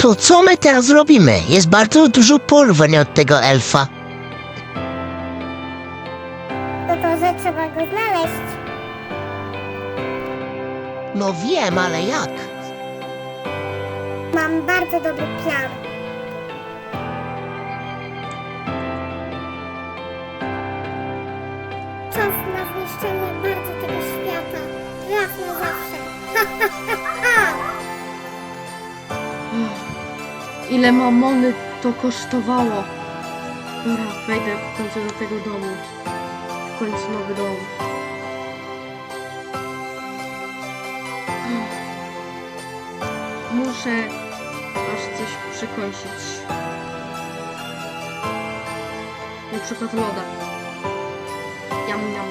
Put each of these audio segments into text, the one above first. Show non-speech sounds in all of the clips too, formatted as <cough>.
To co my teraz robimy? Jest bardzo dużo porwań od tego elfa. No to, że trzeba go znaleźć. No wiem, ale jak? Mam bardzo dobry plan. Czas na zniszczenie bardzo tego świata. Raz na zawsze. <laughs> Ile mamony to kosztowało? Dobra, wejdę w końcu do tego domu. W końcu nowy dom. Muszę aż coś przykąsić. Na przykład loda. Jam, jam.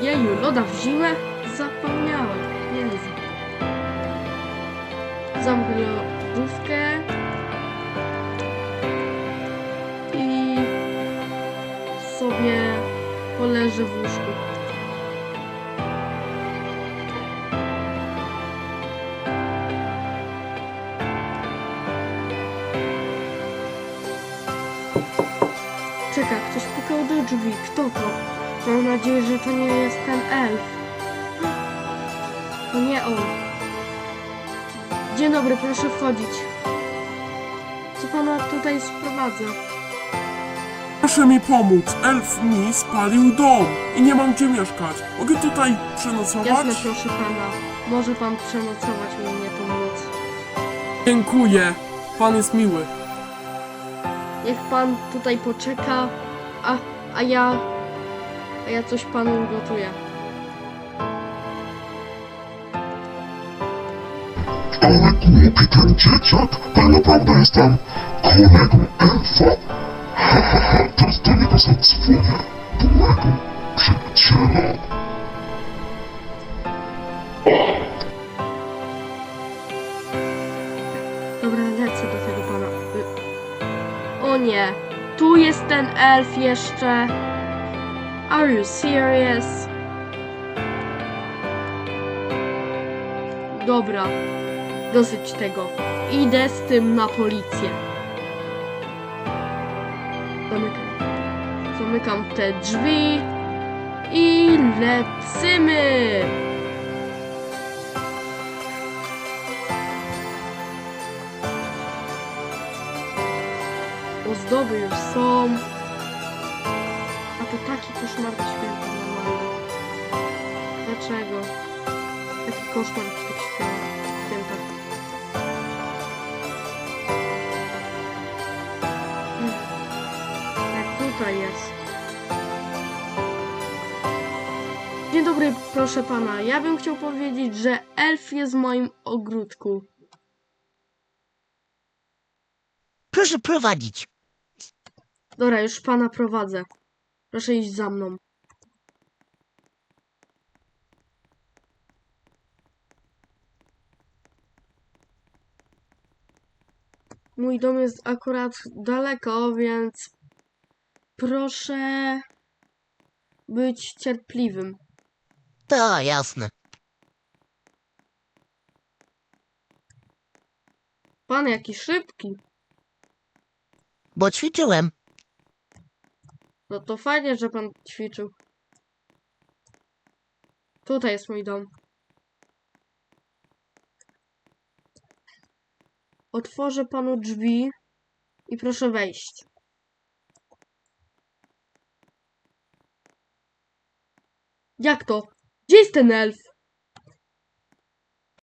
Jeju, loda w zimę? Zamknę lodówkę. I sobie poleżę w łóżku. Czeka, ktoś pukał do drzwi. Kto to? Mam nadzieję, że to nie jest ten elf. To nie on. Dzień dobry, proszę wchodzić. Co pana tutaj sprowadza? Proszę mi pomóc, elf mi spalił dom i nie mam gdzie mieszkać. Mogę tutaj przenocować? Jasne, proszę pana. Może pan przenocować mnie tą noc. Dziękuję, pan jest miły. Niech pan tutaj poczeka, a, a ja... A ja coś panu ugotuję. Ale głupi ten dzieciak, tak naprawdę jestem kolegą elfa. Ha, ha, ha, teraz do niego zadzwonię, do przyjaciela. Dobra, lecę do tego pana. Y- O nie, tu jest ten elf jeszcze. Are you serious? Dobra, dosyć tego. Idę z tym na policję. Zamykam. Zamykam te drzwi i lecimy. Ozdoby już są. A to taki koszmar święta normalny. Dlaczego? Taki koszmar tych świ- dobry, proszę pana. Ja bym chciał powiedzieć, że elf jest w moim ogródku. Proszę prowadzić. Dobra, już pana prowadzę. Proszę iść za mną. Mój dom jest akurat daleko, więc proszę być cierpliwym. To jasne. Pan jaki szybki. Bo ćwiczyłem. No to fajnie, że pan ćwiczył. Tutaj jest mój dom. Otworzę panu drzwi i proszę wejść. Jak to? Gdzie jest ten elf?